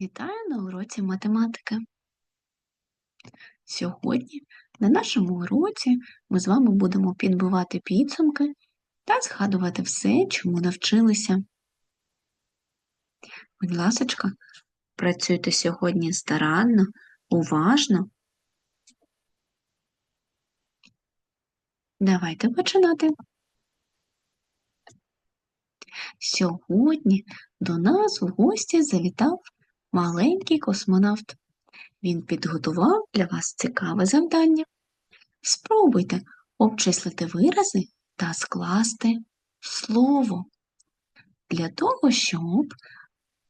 Вітаю на уроці математики. Сьогодні на нашому уроці ми з вами будемо підбивати підсумки та згадувати все, чому навчилися. Будь ласочка, працюйте сьогодні старанно, уважно. Давайте починати. Сьогодні до нас в гості завітав маленький космонавт. Він підготував для вас цікаве завдання. Спробуйте обчислити вирази та скласти слово. Для того, щоб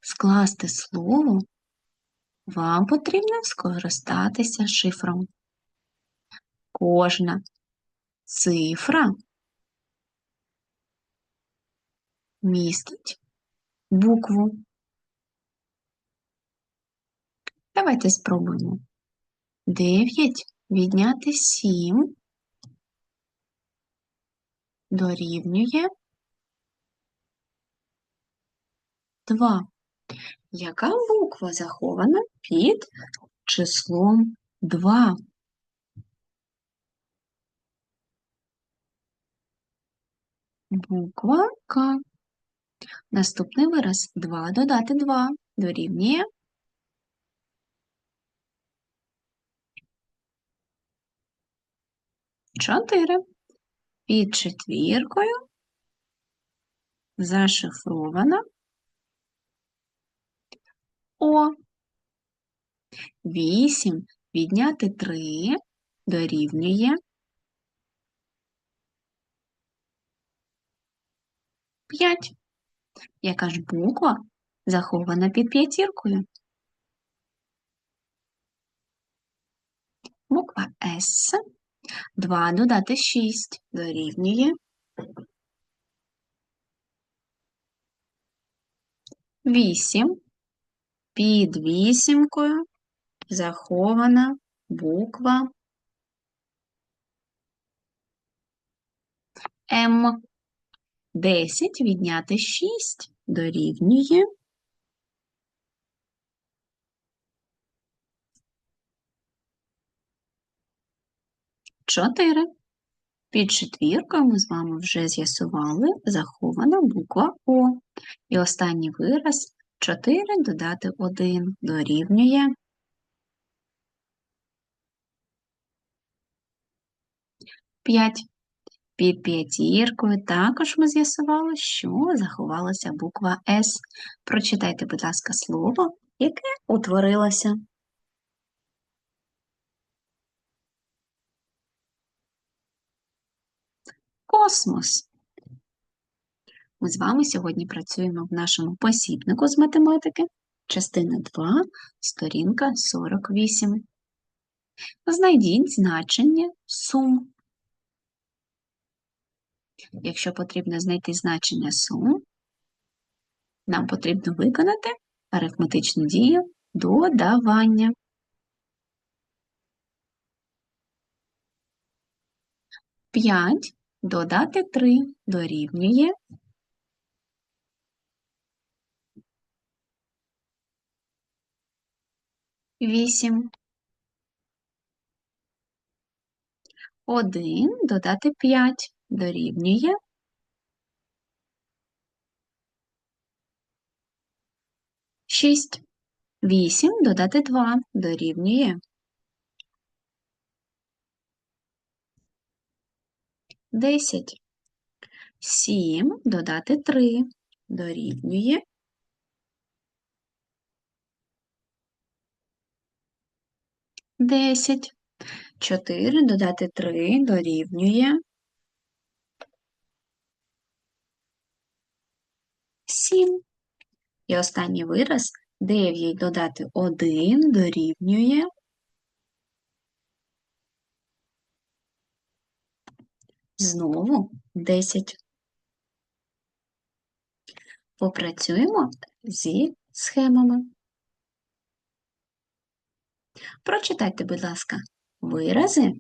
скласти слово, вам потрібно скористатися шифром. Кожна цифра містить букву. Давайте спробуємо. 9 відняти 7 дорівнює 2. Яка буква захована під числом 2? Буква К. Наступний вираз 2 додати 2 дорівнює 4. Під четвіркою зашифровано О. 8 відняти 3 дорівнює 5. Яка ж буква захована під п'ятіркою? Буква С. 2 додати 6 дорівнює 8. Під вісімкою захована буква М. 10 відняти 6 дорівнює 4. Під четвіркою ми з вами вже з'ясували захована буква О. І останній вираз 4 додати 1 дорівнює 5. Під п'ятіркою також ми з'ясували, що заховалася буква С. Прочитайте, будь ласка, слово, яке утворилося. Космос. Ми з вами сьогодні працюємо в нашому посібнику з математики, частина 2, сторінка 48. Знайдіть значення сум. Якщо потрібно знайти значення сум, нам потрібно виконати арифметичну дію додавання. П'ять додати три дорівнює вісім. Один додати п'ять дорівнює шість. Вісім додати два дорівнює десять. Сім додати три дорівнює десять. Чотири додати три дорівнює сім. І останній вираз 9 додати 1 дорівнює знову 10. Попрацюємо зі схемами. Прочитайте, будь ласка, вирази.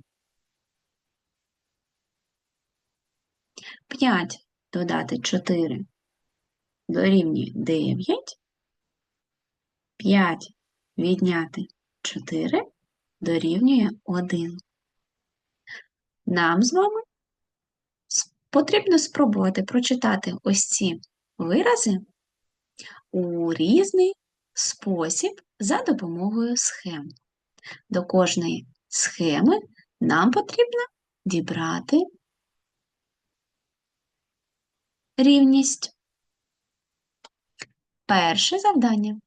5 додати 4 дорівнює 9. 5 відняти 4 дорівнює 1. Нам з вами потрібно спробувати прочитати ось ці вирази у різний спосіб за допомогою схем. До кожної схеми нам потрібно дібрати рівність. Перше завдання.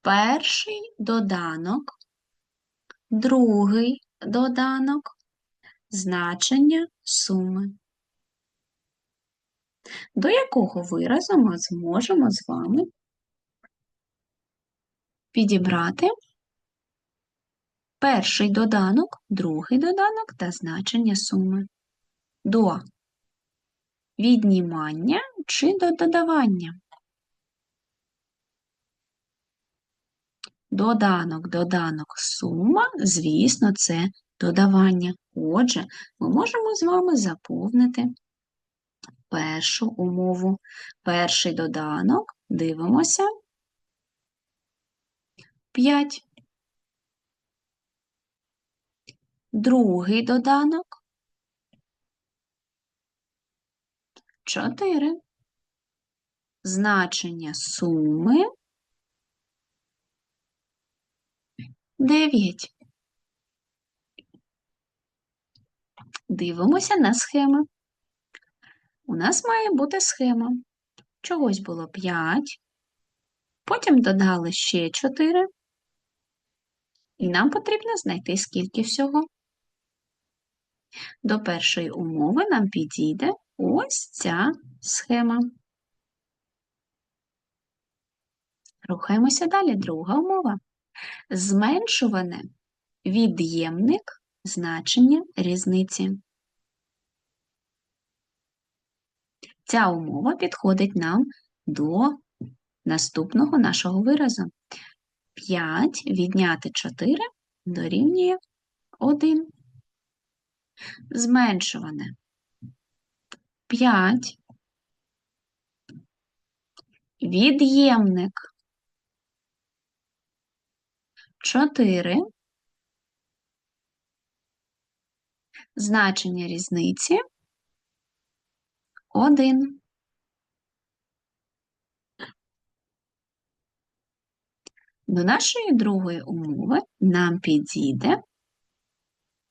Перший доданок, другий доданок, значення суми. До якого виразу ми зможемо з вами підібрати перший доданок, другий доданок та значення суми. До віднімання чи до додавання. Доданок, доданок, сума, звісно, це додавання. Отже, ми можемо з вами заповнити першу умову. Перший доданок, дивимося. 5. Другий доданок. 4. Значення суми 9. Дивимося на схеми. У нас має бути схема. Чогось було 5, потім додали ще 4, і нам потрібно знайти скільки всього. До першої умови нам підійде ось ця схема. Рухаємося далі. Друга умова. Зменшуване від'ємник значення різниці. Ця умова підходить нам до наступного нашого виразу. 5 відняти 4 дорівнює 1. Зменшуване 5. Від'ємник 4. Значення різниці 1. До нашої другої умови нам підійде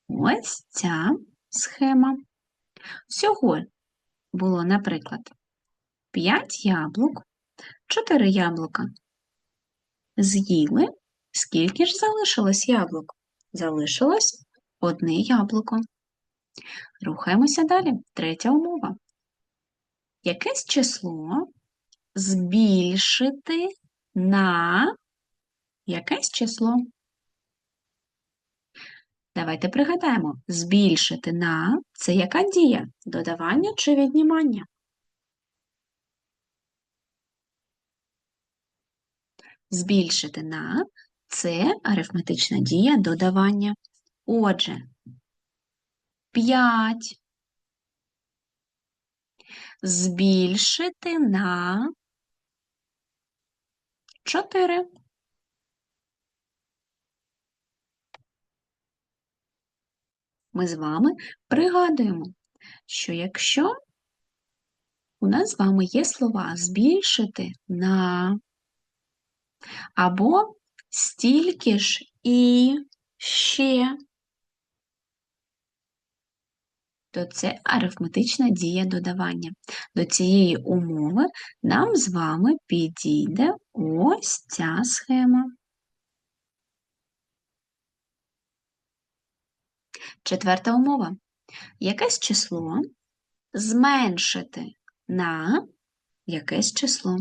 ось ця схема. Всього було, наприклад, 5 яблук, 4 яблука з'їли. Скільки ж залишилось яблук? Залишилось одне яблуко. Рухаємося далі. Третя умова. Якесь число збільшити на якесь число. Давайте пригадаємо, збільшити на це яка дія? Додавання чи віднімання? Збільшити на це арифметична дія додавання. Отже, 5 збільшити на 4. Ми з вами пригадуємо, що якщо у нас з вами є слова збільшити на або стільки ж і ще, то це арифметична дія додавання. До цієї умови нам з вами підійде ось ця схема. Четверта умова. Якесь число зменшити на якесь число.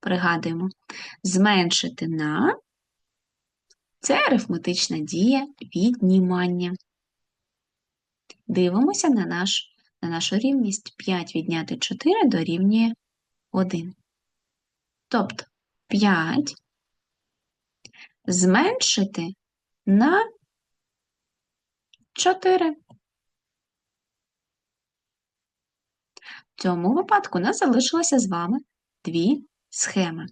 Пригадуємо, зменшити на це арифметична дія віднімання. Дивимося на наш, на нашу рівність 5 відняти 4 дорівнює 1. Тобто 5 зменшити на 4. В цьому випадку у нас залишилося з вами дві схеми.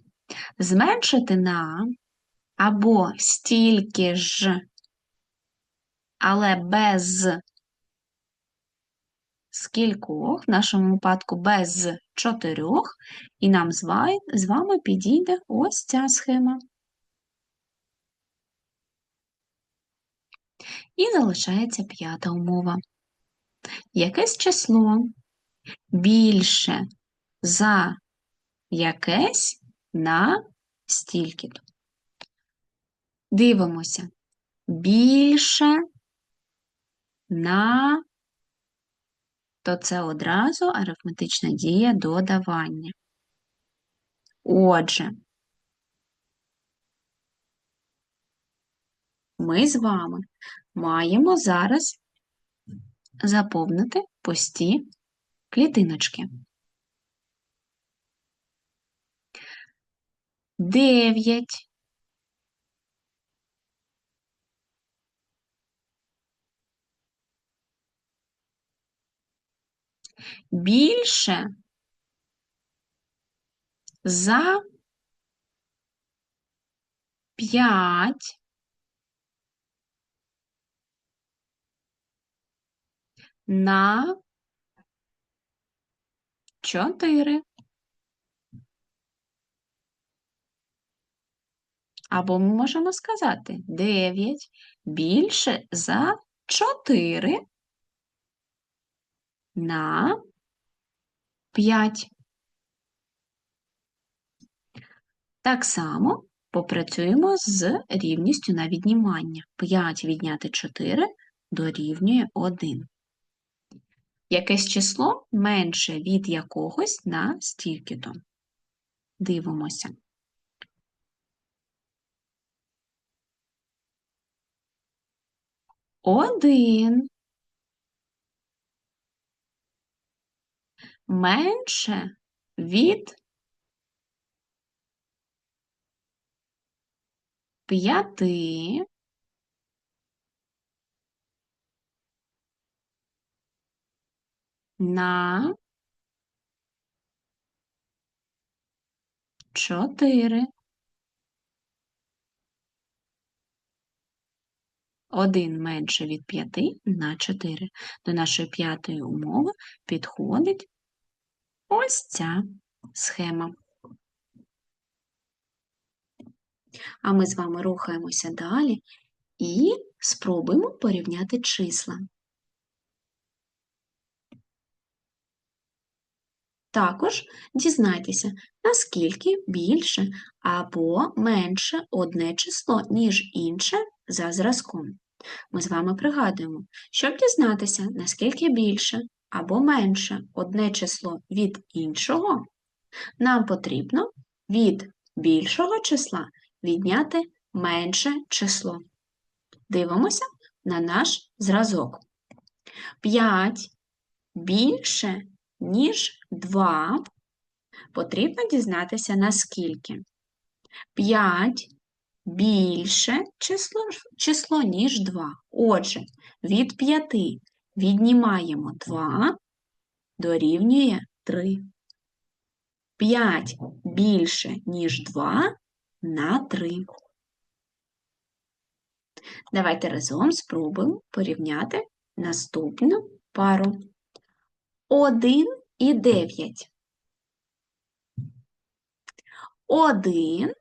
Зменшити на або стільки ж, але без скількох, в нашому випадку без чотирьох, і нам з ва- з вами підійде ось ця схема. І залишається п'ята умова. Якесь число більше за якесь на стільки-то. Дивимося. Більше на, то це одразу арифметична дія додавання. Отже, ми з вами маємо зараз заповнити пусті клітиночки. 9 більше за 5 на 4. Або ми можемо сказати 9 більше за 4 на 5. Так само попрацюємо з рівністю на віднімання. 5 відняти 4 дорівнює 1. Якесь число менше від якогось на стільки-то. Дивимося. Один менше від п'яти на чотири. Один менше від п'яти на чотири. До нашої п'ятої умови підходить ось ця схема. А ми з вами рухаємося далі і спробуємо порівняти числа. Також дізнайтеся, наскільки більше або менше одне число, ніж інше за зразком. Ми з вами пригадуємо, щоб дізнатися, наскільки більше або менше одне число від іншого, нам потрібно від більшого числа відняти менше число. Дивимося на наш зразок. 5 більше, ніж 2. Потрібно дізнатися, наскільки. 5 більше число, число, ніж 2. Отже, від 5 віднімаємо 2, дорівнює 3. 5 більше, ніж 2 на 3. Давайте разом спробуємо порівняти наступну пару. 1 і 9. 1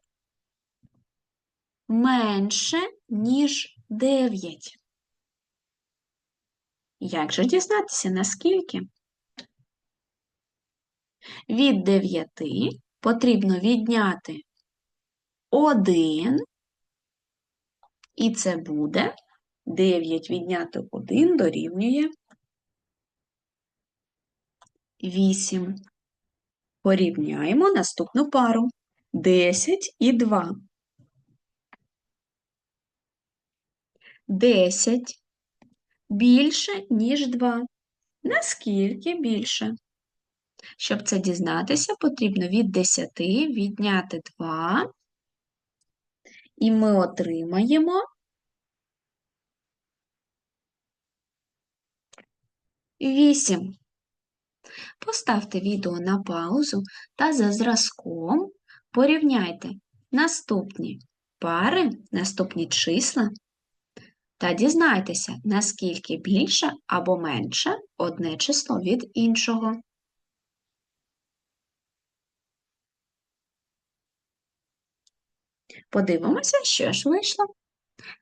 менше, ніж 9. Як же дізнатися, наскільки? Від 9 потрібно відняти 1, і це буде 9 відняти 1 дорівнює 8. Порівняємо наступну пару. 10 і 2. 10 більше, ніж 2. Наскільки більше? Щоб це дізнатися, потрібно від 10 відняти 2, і ми отримаємо 8. Поставте відео на паузу та за зразком Порівняйте наступні пари, наступні числа та дізнайтеся, наскільки більше або менше одне число від іншого. Подивимося, що ж вийшло.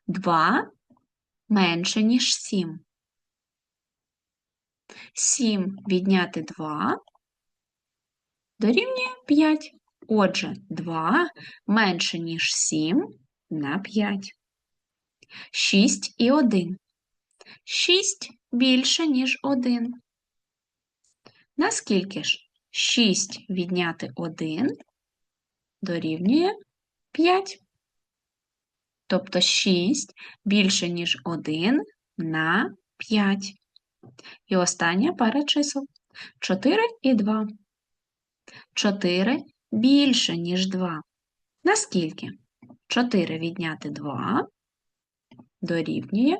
2 менше, ніж 7. 7 відняти 2 дорівнює 5. Отже, 2 менше, ніж 7 на 5. 6 і 1. 6 більше, ніж 1. Наскільки ж 6 відняти 1 дорівнює 5. Тобто 6 більше, ніж 1 на 5. І остання пара чисел 4 і 2. 4 більше, ніж 2. Наскільки? 4 відняти 2 дорівнює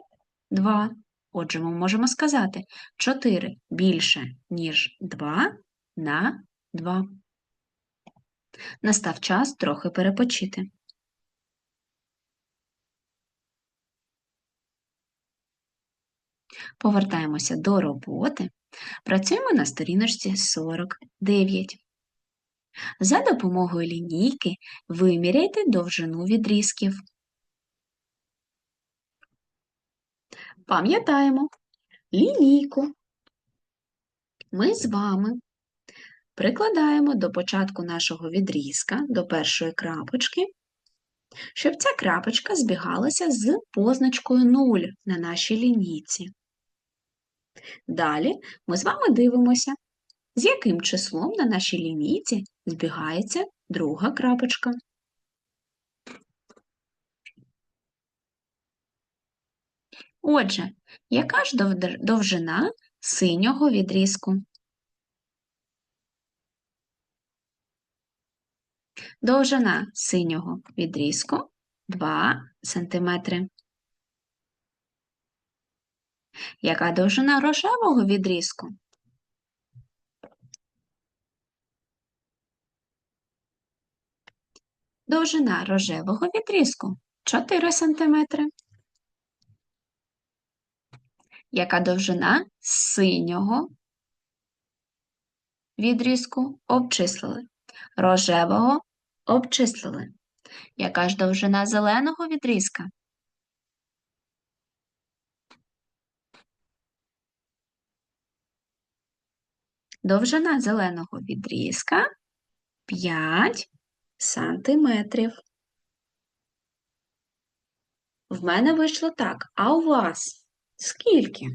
2. Отже, ми можемо сказати 4 більше, ніж 2 на 2. Настав час трохи перепочити. Повертаємося до роботи. Працюємо на сторіночці 49. За допомогою лінійки виміряйте довжину відрізків. Пам'ятаємо лінійку. Ми з вами прикладаємо до початку нашого відрізка, до першої крапочки, щоб ця крапочка збігалася з позначкою 0 на нашій лінійці. Далі ми з вами дивимося, з яким числом на нашій лінійці збігається друга крапочка. Отже, яка ж довжина синього відрізку? Довжина синього відрізку 2 см. Яка довжина рожевого відрізку? Довжина рожевого відрізку 4 см. Яка довжина синього відрізку обчислили? Рожевого обчислили. Яка ж довжина зеленого відрізка? Довжина зеленого відрізка 5 сантиметрів. В мене вийшло так. А у вас скільки?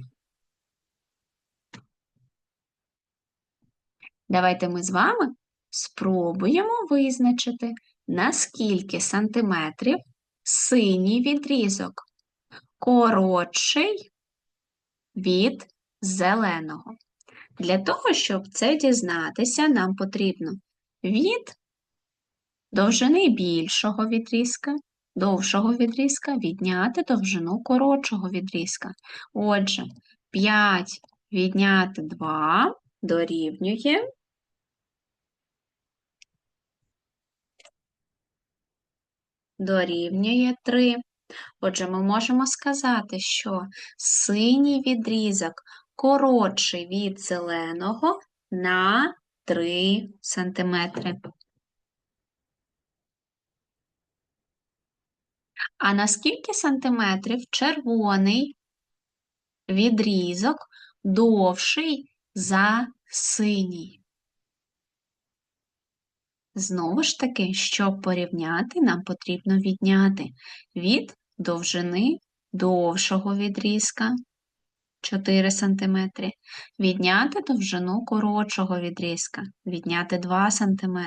Давайте ми з вами спробуємо визначити, на скільки сантиметрів синій відрізок коротший від зеленого. Для того, щоб це дізнатися, нам потрібно від довжини більшого відрізка, довшого відрізка відняти довжину коротшого відрізка. Отже, 5 відняти 2 дорівнює. Дорівнює 3. Отже, ми можемо сказати, що синій відрізок коротший від зеленого на 3 см. А на скільки сантиметрів червоний відрізок довший за синій? Знову ж таки, щоб порівняти, нам потрібно відняти від довжини довшого відрізка 4 см, відняти довжину коротшого відрізка, відняти 2 см.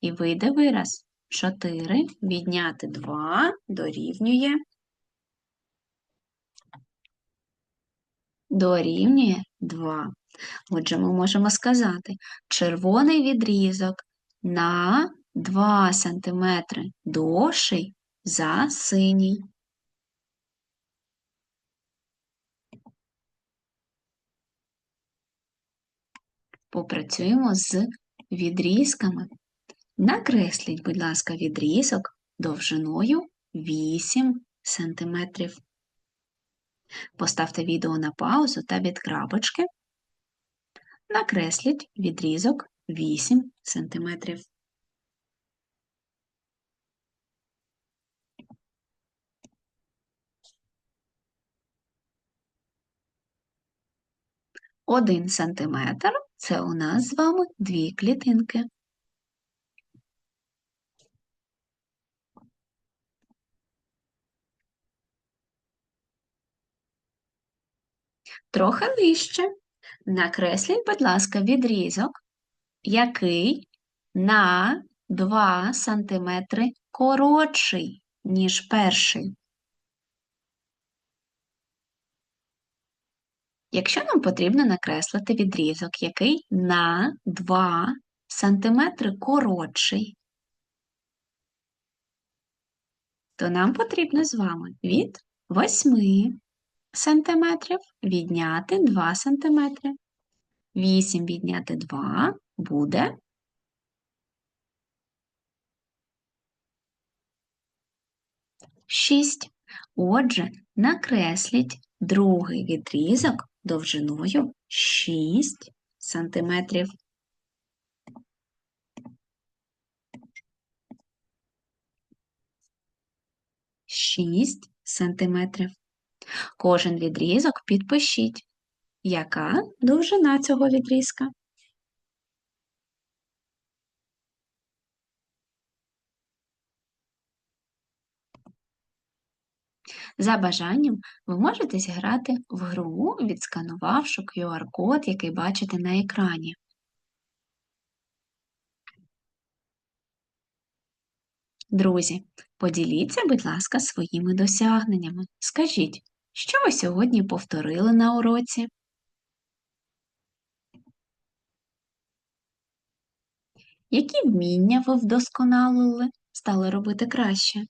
І вийде вираз 4 відняти 2 дорівнює. Дорівнює 2. Отже, ми можемо сказати, червоний відрізок на 2 см довший за синій. Попрацюємо з відрізками Накресліть, будь ласка, відрізок довжиною 8 см. Поставте відео на паузу та від крапочки. Накресліть відрізок 8 см. Один сантиметр це у нас з вами дві клітинки. Трохи нижче. Накресліть, будь ласка, відрізок, який на 2 см коротший, ніж перший. Якщо нам потрібно накреслити відрізок, який на 2 см коротший, то нам потрібно з вами від 8 см відняти 2 см. 8 відняти 2 буде 6. Отже, накресліть другий відрізок довжиною 6 сантиметрів. Шість сантиметрів. Кожен відрізок підпишіть. Яка довжина цього відрізка? За бажанням ви можете зіграти в гру, відсканувавши QR-код, який бачите на екрані. Друзі, поділіться, будь ласка, своїми досягненнями. Скажіть, що ви сьогодні повторили на уроці? Які вміння ви вдосконалили, стали робити краще?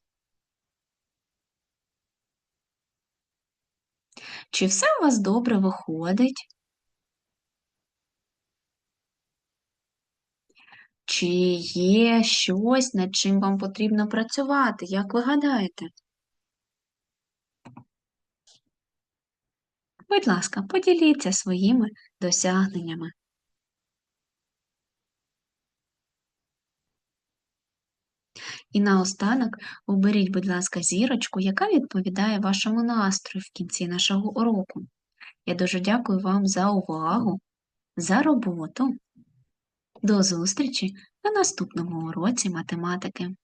Чи все у вас добре виходить? Чи є щось, над чим вам потрібно працювати? Як ви гадаєте? Будь ласка, поділіться своїми досягненнями. І наостанок оберіть, будь ласка, зірочку, яка відповідає вашому настрою в кінці нашого уроку. Я дуже дякую вам за увагу, за роботу. До зустрічі на наступному уроці математики.